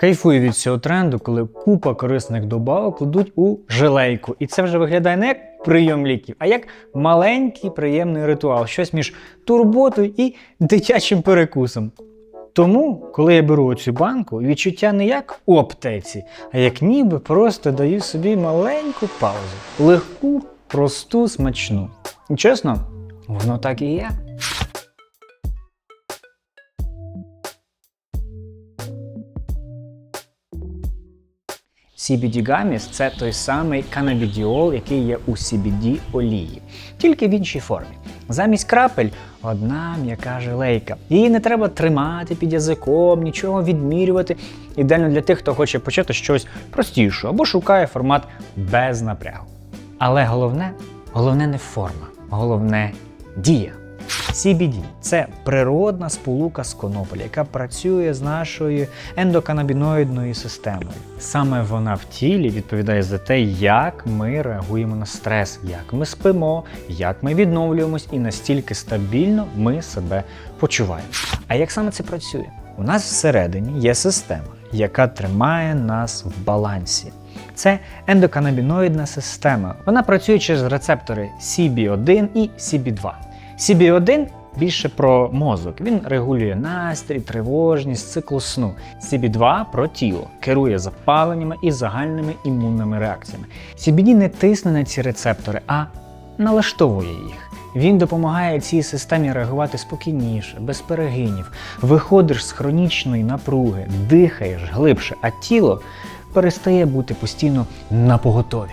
Кайфую від цього тренду, коли купа корисних добавок кладуть у желейку. І це вже виглядає не як прийом ліків, а як маленький приємний ритуал, щось між турботою і дитячим перекусом. Тому, коли я беру оцю банку, відчуття не як у аптеці, а як ніби просто даю собі маленьку паузу. Легку, просту, смачну. І чесно, воно так і є. CBD Gummies – це той самий канабідіол, який є у CBD олії, тільки в іншій формі. Замість крапель одна м'яка желейка. Її не треба тримати під язиком, нічого відмірювати. Ідеально для тих, хто хоче почати щось простіше або шукає формат без напрягу. Але головне, головне не форма, головне дія. CBD – це природна сполука з конопель, яка працює з нашою ендоканабіноїдною системою. Саме вона в тілі відповідає за те, як ми реагуємо на стрес, як ми спимо, як ми відновлюємось і настільки стабільно ми себе почуваємо. А як саме це працює? У нас всередині є система, яка тримає нас в балансі. Це ендоканабіноїдна система. Вона працює через рецептори CB1 і CB2. CB1 більше про мозок. Він регулює настрій, тривожність, цикл сну. CB2 про тіло, керує запаленнями і загальними імунними реакціями. CBD не тисне на ці рецептори, а налаштовує їх. Він допомагає цій системі реагувати спокійніше, без перегинів. Виходиш з хронічної напруги, дихаєш глибше, а тіло перестає бути постійно на поготові.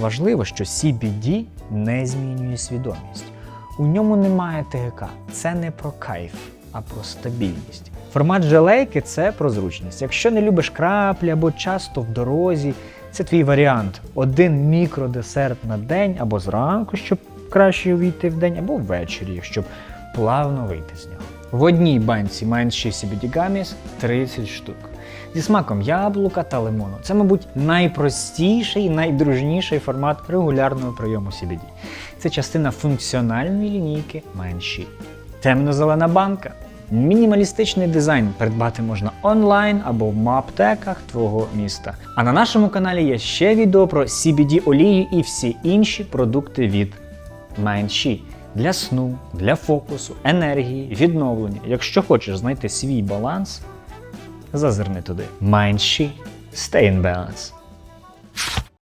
Важливо, що CBD не змінює свідомість. У ньому немає ТГК. Це не про кайф, а про стабільність. Формат желейки це про зручність. Якщо не любиш краплі або часто в дорозі, це твій варіант. Один мікродесерт на день або зранку, щоб краще увійти в день, або ввечері, щоб плавно вийти з нього. В одній банці Mind 6 CBD Gummies 30 штук. Зі смаком яблука та лимону. Це, мабуть, найпростіший і найдружніший формат регулярного прийому CBD. Це частина функціональної лінійки Mind Темно-зелена банка. Мінімалістичний дизайн придбати можна онлайн або в аптеках твого міста. А на нашому каналі є ще відео про CBD олію і всі інші продукти від Mindshi для сну, для фокусу, енергії, відновлення. Якщо хочеш знайти свій баланс, зазирни туди. Mindshi. Stay in balance.